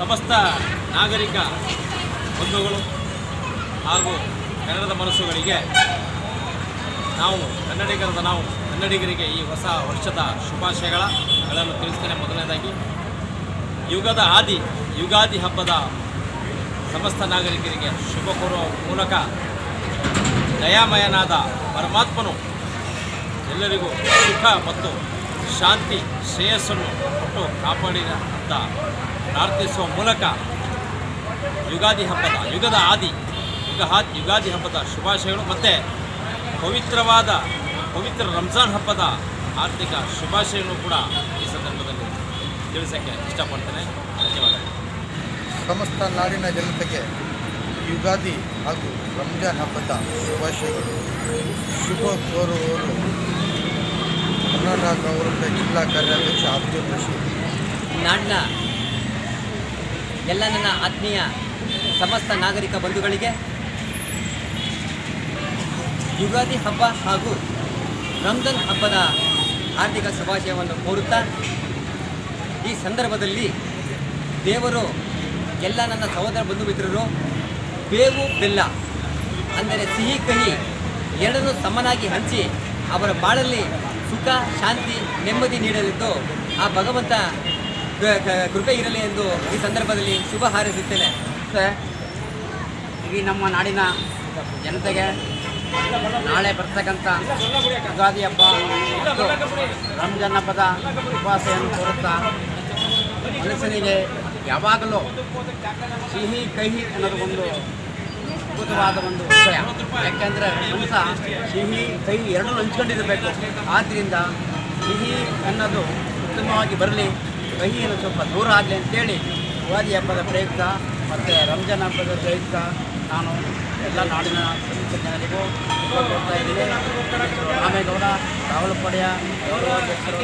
ಸಮಸ್ತ ನಾಗರಿಕ ಬಂಧುಗಳು ಹಾಗೂ ಕನ್ನಡದ ಮನಸ್ಸುಗಳಿಗೆ ನಾವು ಕನ್ನಡಿಗರದ ನಾವು ಕನ್ನಡಿಗರಿಗೆ ಈ ಹೊಸ ವರ್ಷದ ಶುಭಾಶಯಗಳನ್ನು ತಿಳಿಸ್ತೇನೆ ಮೊದಲನೇದಾಗಿ. ಯುಗದ ಆದಿ, ಯುಗಾದಿ ಹಬ್ಬದ ಸಮಸ್ತ ನಾಗರಿಕರಿಗೆ ಶುಭ ಕೋರುವ ಮೂಲಕ ದಯಾಮಯನಾದ ಪರಮಾತ್ಮನು ಎಲ್ಲರಿಗೂ ಸುಖ ಮತ್ತು ಶಾಂತಿ ಶ್ರೇಯಸ್ಸನ್ನು ಕೊಟ್ಟು ಕಾಪಾಡಿದ ಅಂತ ಪ್ರಾರ್ಥಿಸುವ ಮೂಲಕ ಯುಗಾದಿ ಹಬ್ಬದ, ಯುಗದ ಆದಿ, ಯುಗ ಯುಗಾದಿ ಹಬ್ಬದ ಶುಭಾಶಯಗಳು ಮತ್ತು ಪವಿತ್ರವಾದ, ಪವಿತ್ರ ರಂಜಾನ್ ಹಬ್ಬದ ಆರ್ಥಿಕ ಶುಭಾಶಯಗಳು ಕೂಡ ಈ ಸಂದರ್ಭದಲ್ಲಿ ತಿಳಿಸೋಕ್ಕೆ ಇಷ್ಟಪಡ್ತೇನೆ. ಧನ್ಯವಾದಗಳು. ಸಮಸ್ತ ನಾಡಿನ ಜನತೆಗೆ ಯುಗಾದಿ ಹಾಗೂ ರಂಜಾನ್ ಹಬ್ಬದ ಶುಭಾಶಯಗಳು. ಶುಭ ಕೋರುವವರು. ಜಿಲ್ಲಾ ಕಾರ್ಯಾಧ್ಯಕ್ಷ ಅಬ್ದುಲ್ ನಾಡಿನ ಎಲ್ಲ ನನ್ನ ಆತ್ಮೀಯ ಸಮಸ್ತ ನಾಗರಿಕ ಬಂಧುಗಳಿಗೆ ಯುಗಾದಿ ಹಬ್ಬ ಹಾಗೂ ರಂಜಾನ್ ಹಬ್ಬದ ಹಾರ್ದಿಕ ಶುಭಾಶಯವನ್ನು ಕೋರುತ್ತಾ ಈ ಸಂದರ್ಭದಲ್ಲಿ ದೇವರು ಎಲ್ಲ ನನ್ನ ಸಹೋದರ ಬಂಧು ಮಿತ್ರರು, ಬೇವು, ಬೆಲ್ಲ, ಅಂದರೆ ಸಿಹಿ, ಕಹಿ ಎರಡನ್ನೂ ಸಮನಾಗಿ ಹಂಚಿ ಅವರ ಬಾಳಲ್ಲಿ ಸುಖ, ಶಾಂತಿ, ನೆಮ್ಮದಿ ನೀಡಲಿದ್ದು ಆ ಭಗವಂತ ಕೃಪೆ ಇರಲಿ ಎಂದು ಈ ಸಂದರ್ಭದಲ್ಲಿ ಶುಭ ಹಾರೈಸುತ್ತೇನೆ. ಇಡೀ ನಮ್ಮ ನಾಡಿನ ಜನತೆಗೆ ನಾಳೆ ಬರ್ತಕ್ಕಂಥ ಯುಗಾದಿ ಹಬ್ಬ ಮತ್ತು ರಂಜಾನ್ ಹಬ್ಬದ ಉಪವಾಸೆಯನ್ನು ಕೋರುತ್ತಾ ಮನುಷ್ಯನಿಗೆ ಯಾವಾಗಲೂ ಸಿಹಿ, ಕಹಿ ಅನ್ನೋದು ಒಂದು ಅದ್ಭುತವಾದ ಒಂದು ವಿಷಯ. ಯಾಕೆಂದರೆ ಮಾಂಸ ಸಿಹಿ ಕಹಿ ಎರಡೂ ಹಂಚ್ಕೊಂಡಿರಬೇಕು. ಆದ್ದರಿಂದ ಸಿಹಿ ಅನ್ನೋದು ಉತ್ತಮವಾಗಿ ಬರಲಿ ಕಹಿ ಅನ್ನೋದು ಸ್ವಲ್ಪ ದೂರ ಆಗಲಿ ಅಂತೇಳಿ ಯುಗಾದಿ ಹಬ್ಬದ ಪ್ರಯುಕ್ತ ಮತ್ತು ರಂಜಾನ್ ಹಬ್ಬದ ಪ್ರಯುಕ್ತ ನಾನು ಎಲ್ಲ ನಾಡಿನ ಜನರಿಗೂ ಕೊಡ್ತಾ ಇದ್ದೀನಿ. ರಾಮೇಗೌಡ, ರಾಹುಲ್ ಪಡೆಯ ಗೌರವಾಧ್ಯಕ್ಷರು